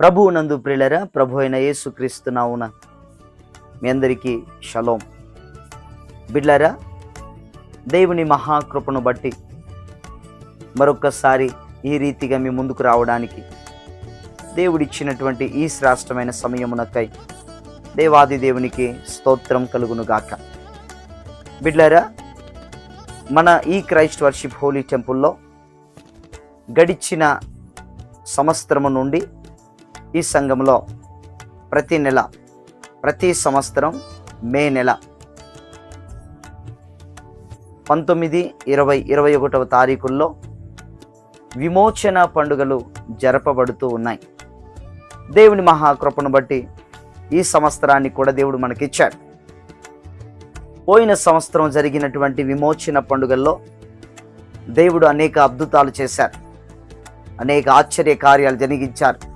ప్రభువు నందు ప్రిలరా ప్రభు అయిన యేసుక్రీస్తు నావున మీ అందరికీ షలోం. బిడ్లరా దేవుని మహాకృపను బట్టి మరొక్కసారి ఈ రీతిగా మీ ముందుకు రావడానికి దేవుడిచ్చినటువంటి ఈ శ్రేష్టమైన సమయమునకై దేవాది దేవునికి స్తోత్రం కలుగును గాక బిడ్లరా మన ఈ క్రైస్ట్ వర్షిప్ హోలీ టెంపుల్లో గడిచిన సంవత్సరము నుండి ఈ సంఘంలో ప్రతి నెల ప్రతి సంవత్సరం మే నెల పంతొమ్మిది ఇరవై ఇరవై ఒకటవ తారీఖుల్లో విమోచన పండుగలు జరపబడుతూ ఉన్నాయి. దేవుని మహాకృపను బట్టి ఈ సంవత్సరాన్ని కూడా దేవుడు మనకిచ్చాడు. పోయిన సంవత్సరం జరిగినటువంటి విమోచన పండుగల్లో దేవుడు అనేక అద్భుతాలు చేశారు అనేక ఆశ్చర్య కార్యాలు జరిగించారు.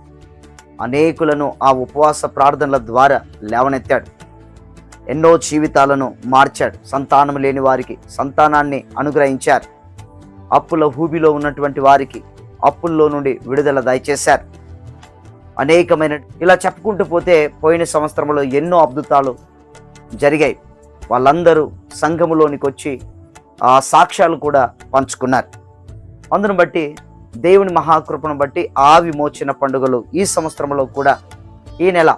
అనేకులను ఆ ఉపవాస ప్రార్థనల ద్వారా లేవనెత్తాడు. ఎన్నో జీవితాలను మార్చాడు. సంతానం లేని వారికి సంతానాన్ని అనుగ్రహించారు. అప్పుల హూబిలో ఉన్నటువంటి వారికి అప్పుల్లో నుండి విడుదల దయచేశారు. అనేకమైన ఇలా చెప్పుకుంటూ పోతే పోయిన సంవత్సరంలో ఎన్నో అద్భుతాలు జరిగాయి. వాళ్ళందరూ సంఘములోనికి వచ్చి ఆ సాక్ష్యాలు కూడా పంచుకున్నారు. అందును బట్టి దేవుని మహాకృపను బట్టి ఆ విమోచన పండుగలు ఈ సంవత్సరంలో కూడా ఈ నెల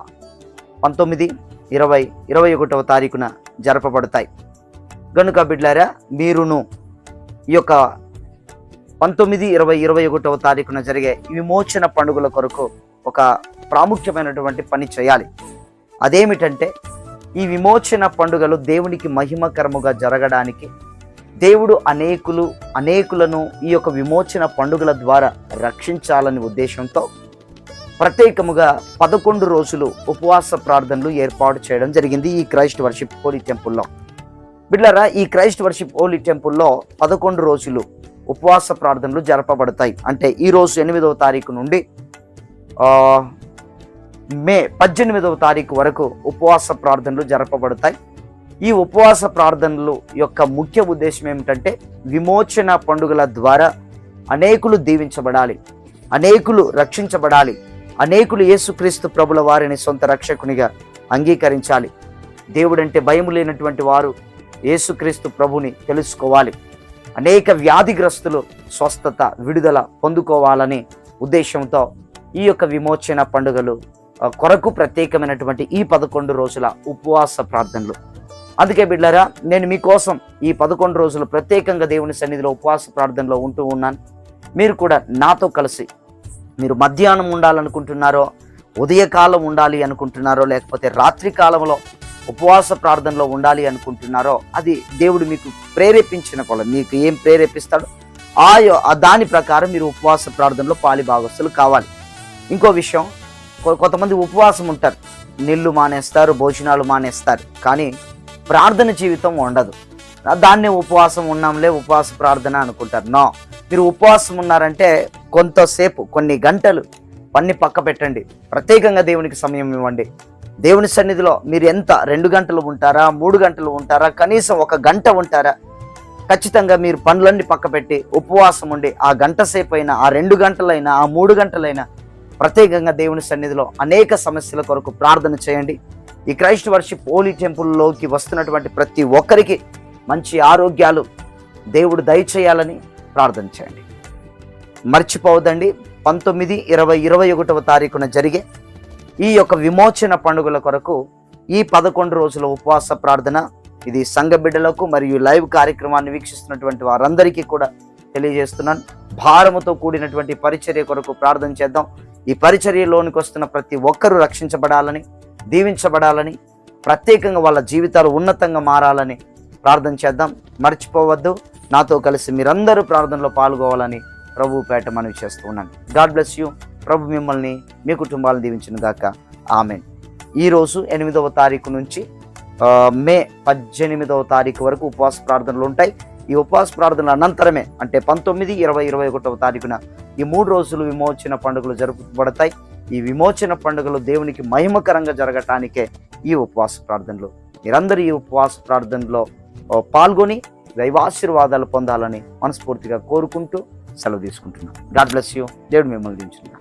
పంతొమ్మిది ఇరవై ఇరవై ఒకటవ తారీఖున జరపబడతాయి. గనుక బిడ్లారా మీరును ఈ యొక్క పంతొమ్మిది ఇరవై ఇరవై ఒకటవ తారీఖున జరిగే విమోచన పండుగల కొరకు ఒక ప్రాముఖ్యమైనటువంటి పని చేయాలి. అదేమిటంటే ఈ విమోచన పండుగలు దేవునికి మహిమకరముగా జరగడానికి దేవుడు అనేకులు అనేకులను ఈ యొక్క విమోచన పండుగల ద్వారా రక్షించాలని ఉద్దేశంతో ప్రత్యేకముగా పదకొండు రోజులు ఉపవాస ప్రార్థనలు ఏర్పాటు చేయడం జరిగింది ఈ క్రైస్ట్ వర్షిప్ హోలీ టెంపుల్లో. బిడ్లరా ఈ క్రైస్ట్ వర్షిప్ హోలీ టెంపుల్లో పదకొండు రోజులు ఉపవాస ప్రార్థనలు జరపబడతాయి. అంటే ఈరోజు ఎనిమిదవ తారీఖు నుండి మే పద్దెనిమిదవ తారీఖు వరకు ఉపవాస ప్రార్థనలు జరపబడతాయి. ఈ ఉపవాస ప్రార్థనలు యొక్క ముఖ్య ఉద్దేశం ఏమిటంటే విమోచన పండుగల ద్వారా అనేకులు దీవించబడాలి అనేకులు రక్షించబడాలి అనేకులు యేసుక్రీస్తు ప్రభుల వారిని సొంత రక్షకునిగా అంగీకరించాలి. దేవుడంటే భయం లేనటువంటి వారు యేసుక్రీస్తు ప్రభుని తెలుసుకోవాలి. అనేక వ్యాధిగ్రస్తులు స్వస్థత విడుదల పొందుకోవాలని ఉద్దేశంతో ఈ యొక్క విమోచన పండుగలు కొరకు ప్రత్యేకమైనటువంటి ఈ పదకొండు రోజుల ఉపవాస ప్రార్థనలు. అందుకే బిడ్డారా నేను మీకోసం ఈ పదకొండు రోజులు ప్రత్యేకంగా దేవుని సన్నిధిలో ఉపవాస ప్రార్థనలో ఉంటూ ఉన్నాను. మీరు కూడా నాతో కలిసి మీరు మధ్యాహ్నం ఉండాలనుకుంటున్నారో ఉదయకాలం ఉండాలి అనుకుంటున్నారో లేకపోతే రాత్రి కాలంలో ఉపవాస ప్రార్థనలో ఉండాలి అనుకుంటున్నారో అది దేవుడు మీకు ప్రేరేపించిన కొల మీకు ఏం ప్రేరేపిస్తాడో ఆ దాని ప్రకారం మీరు ఉపవాస ప్రార్థనలో పాలి భాగస్తులు కావాలి. ఇంకో విషయం కొ- కొంతమంది ఉపవాసం ఉంటారు. నీళ్ళు మానేస్తారు భోజనాలు మానేస్తారు. కానీ ప్రార్థన జీవితం ఉండదు. దాన్నే ఉపవాసం ఉన్నాంలే ఉపవాస ప్రార్థన అనుకుంటారు. నో. మీరు ఉపవాసం ఉన్నారంటే కొంతసేపు కొన్ని గంటలు పన్ని పక్క పెట్టండి. ప్రత్యేకంగా దేవునికి సమయం ఇవ్వండి. దేవుని సన్నిధిలో మీరు ఎంత రెండు గంటలు ఉంటారా మూడు గంటలు ఉంటారా కనీసం ఒక గంట ఉంటారా ఖచ్చితంగా మీరు పనులన్నీ పక్క పెట్టి ఉపవాసం ఉండి ఆ గంట సేపు అయినా ఆ రెండు గంటలైనా ఆ మూడు గంటలైనా ప్రత్యేకంగా దేవుని సన్నిధిలో అనేక సమస్యల కొరకు ప్రార్థన చేయండి. ఈ క్రైస్ట్ వర్షిప్ హోలీ టెంపుల్లోకి వస్తున్నటువంటి ప్రతి ఒక్కరికి మంచి ఆరోగ్యాలు దేవుడు దయచేయాలని ప్రార్థన చేయండి. మర్చిపోవద్దండి. పంతొమ్మిది ఇరవై ఇరవై ఒకటవ తారీఖున జరిగే ఈ యొక్క విమోచన పండుగల కొరకు ఈ పదకొండు రోజుల ఉపవాస ప్రార్థన ఇది సంఘ బిడ్డలకు మరియు లైవ్ కార్యక్రమాన్ని వీక్షిస్తున్నటువంటి వారందరికీ కూడా తెలియజేస్తున్నాను. భారముతో కూడినటువంటి పరిచర్య కొరకు ప్రార్థన చేద్దాం. ఈ పరిచర్యలోనికి వస్తున్న ప్రతి ఒక్కరూ రక్షించబడాలని దీవించబడాలని ప్రత్యేకంగా వాళ్ళ జీవితాలు ఉన్నతంగా మారాలని ప్రార్థన చేద్దాం. మర్చిపోవద్దు. నాతో కలిసి మీరందరూ ప్రార్థనలో పాల్గొవాలని ప్రభు పేట మనవి చేస్తూ ఉన్నాను. God bless you. ప్రభు మిమ్మల్ని మీ కుటుంబాలను దీవించిన గాక. ఆమెన్. ఈరోజు ఎనిమిదవ తారీఖు నుంచి మే పద్దెనిమిదవ తారీఖు వరకు ఉపవాస ప్రార్థనలు ఉంటాయి. ఈ ఉపవాస ప్రార్థన అనంతరమే అంటే పంతొమ్మిది ఇరవై ఇరవై ఒకటవ తారీఖున ఈ మూడు రోజులు విమోచన పండుగలు జరుపబడతాయి. ఈ విమోచన పండుగలు దేవునికి మహిమకరంగా జరగటానికే ఈ ఉపవాస ప్రార్థనలు. మీరందరూ ఈ ఉపవాస ప్రార్థనలో పాల్గొని దైవాశీర్వాదాలు పొందాలని మనస్ఫూర్తిగా కోరుకుంటూ సెలవు తీసుకుంటున్నాను గాడ్ బ్లెస్ యూ. దేవుడు మిమ్మల్ని దించున్నాను